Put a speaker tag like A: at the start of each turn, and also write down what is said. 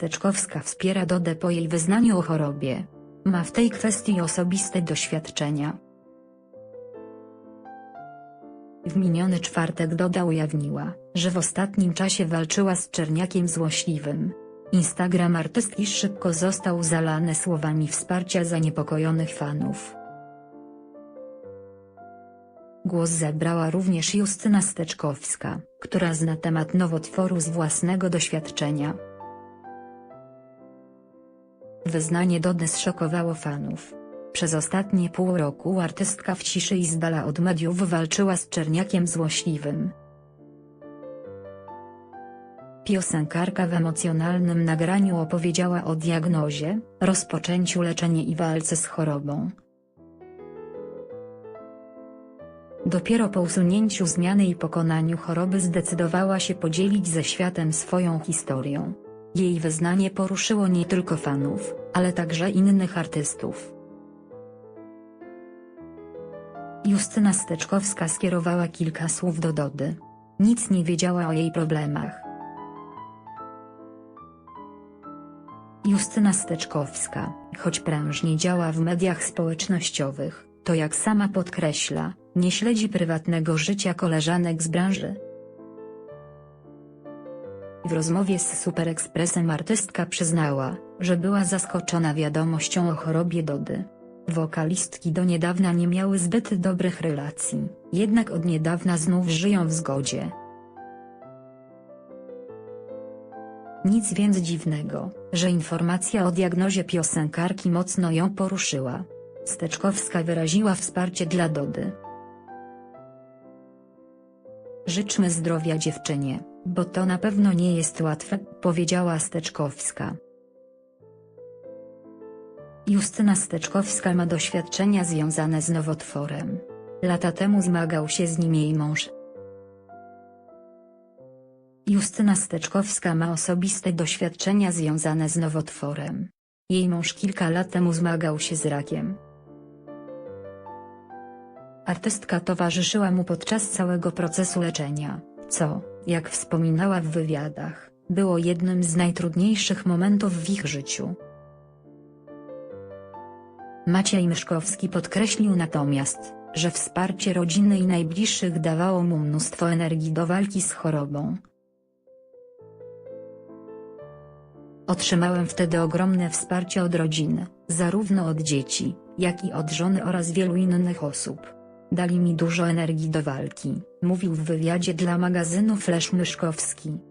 A: Steczkowska wspiera Dodę po jej wyznaniu o chorobie. Ma w tej kwestii osobiste doświadczenia. W miniony czwartek Doda ujawniła, że w ostatnim czasie walczyła z Czerniakiem Złośliwym. Instagram artystki szybko został zalany słowami wsparcia zaniepokojonych fanów. Głos zabrała również Justyna Steczkowska, która zna temat nowotworu z własnego doświadczenia. Wyznanie Dody zszokowało fanów. Przez ostatnie pół roku artystka w ciszy i z dala od mediów walczyła z Czerniakiem Złośliwym. Piosenkarka w emocjonalnym nagraniu opowiedziała o diagnozie, rozpoczęciu leczenia i walce z chorobą. Dopiero po usunięciu zmiany i pokonaniu choroby zdecydowała się podzielić ze światem swoją historią. Jej wyznanie poruszyło nie tylko fanów, ale także innych artystów. Justyna Steczkowska skierowała kilka słów do Dody. Nic nie wiedziała o jej problemach. Justyna Steczkowska, choć prężnie działa w mediach społecznościowych, to jak sama podkreśla, nie śledzi prywatnego życia koleżanek z branży. W rozmowie z Super Expressem artystka przyznała, że była zaskoczona wiadomością o chorobie Dody. Wokalistki do niedawna nie miały zbyt dobrych relacji, jednak od niedawna znów żyją w zgodzie. Nic więc dziwnego, że informacja o diagnozie piosenkarki mocno ją poruszyła. Steczkowska wyraziła wsparcie dla Dody. Życzmy zdrowia dziewczynie, bo to na pewno nie jest łatwe, powiedziała Steczkowska. Justyna Steczkowska ma doświadczenia związane z nowotworem. Lata temu zmagał się z nim jej mąż. Justyna Steczkowska ma osobiste doświadczenia związane z nowotworem. Jej mąż kilka lat temu zmagał się z rakiem. Artystka towarzyszyła mu podczas całego procesu leczenia, co, jak wspominała w wywiadach, było jednym z najtrudniejszych momentów w ich życiu. Maciej Myszkowski podkreślił natomiast, że wsparcie rodziny i najbliższych dawało mu mnóstwo energii do walki z chorobą. Otrzymałem wtedy ogromne wsparcie od rodziny, zarówno od dzieci, jak i od żony oraz wielu innych osób. Dali mi dużo energii do walki, mówił w wywiadzie dla magazynu Flash Myszkowski.